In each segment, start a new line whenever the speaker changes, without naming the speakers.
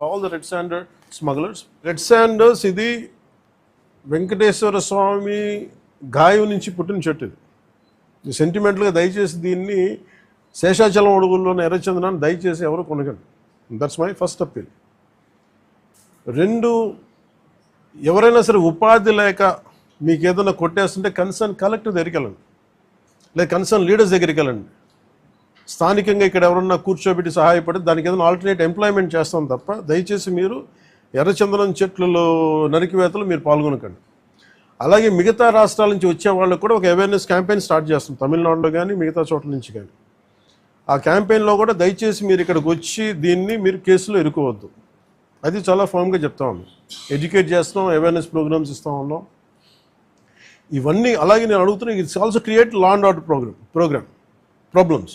All the red sander smugglers red sanders ఇది వెంకటేశ్వర స్వామి గాయం నుంచి పుట్టిన చెట్టు ఇది. ఇది సెంటిమెంటల్గా దయచేసి దీన్ని శేషాచలం అడుగుల్లోనే ఎర్రచందనాన్ని దయచేసి ఎవరు కొనగండి దట్స్ మై ఫస్ట్ అప్పీల్ రెండు ఎవరైనా సరే ఉపాధి లేక మీకు ఏదైనా కొట్టేస్తుంటే కన్సర్న్ కలెక్టర్ దగ్గరికి వెళ్ళండి. లేదా కన్సర్న్ లీడర్స్ దగ్గరికి వెళ్ళండి. స్థానికంగా ఇక్కడ ఎవరన్నా కూర్చోబెట్టి సహాయపడి దానికి ఏదైనా ఆల్టర్నేట్ ఎంప్లాయ్మెంట్ చేస్తాం తప్ప దయచేసి మీరు ఎర్రచందనం చెట్లలో నరికివేతలు మీరు పాల్గొనకండి. అలాగే మిగతా రాష్ట్రాల నుంచి వచ్చే వాళ్ళకు కూడా ఒక అవేర్నెస్ క్యాంపెయిన్ స్టార్ట్ చేస్తాం. తమిళనాడులో కానీ మిగతా చోట్ల నుంచి కానీ ఆ క్యాంపెయిన్లో కూడా దయచేసి మీరు ఇక్కడికి వచ్చి దీన్ని మీరు కేసులో ఇరుకోవద్దు. అది చాలా ఫామ్గా చెప్తా ఉన్నాం. ఎడ్యుకేట్ చేస్తాం అవేర్నెస్ ప్రోగ్రామ్స్ ఇస్తా ఉన్నాం. ఇవన్నీ అలాగే నేను అడుగుతున్నా it's also create law and order program program problems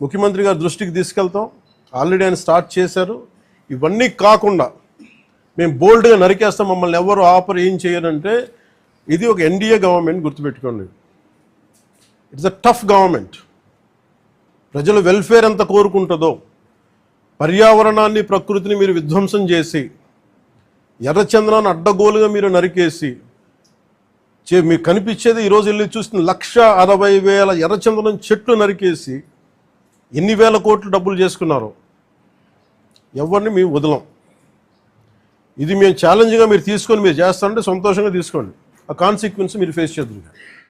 ముఖ్యమంత్రి గారి దృష్టికి తీసుకెళ్తాం. ఆల్రెడీ ఆయన స్టార్ట్ చేశారు. ఇవన్నీ కాకుండా మేము బోల్డ్గా నరికేస్తాం. మమ్మల్ని ఎవరు ఆఫర్ ఏం చేయరంటే ఇది ఒక ఎన్డీఏ గవర్నమెంట్ గుర్తుపెట్టుకోండి. ఇట్స్ అ టఫ్ గవర్నమెంట్ ప్రజల వెల్ఫేర్ ఎంత కోరుకుంటుందో పర్యావరణాన్ని ప్రకృతిని మీరు విధ్వంసం చేసి ఎర్రచంద్రాన్ని అడ్డగోలుగా మీరు నరికేసి చే మీకు కనిపించేది ఈరోజు వెళ్ళి చూసిన లక్ష అరవై వేల ఎర్రచందనం చెట్లు నరికేసి ఎన్ని వేల కోట్లు డబ్బులు చేసుకున్నారు ఎవరిని మేము వదలం. ఇది మేము ఛాలెంజ్గా మీరు తీసుకొని మీరు చేస్తారంటే సంతోషంగా తీసుకోండి. ఆ కాన్సిక్వెన్స్ మీరు ఫేస్ చేద్దరు.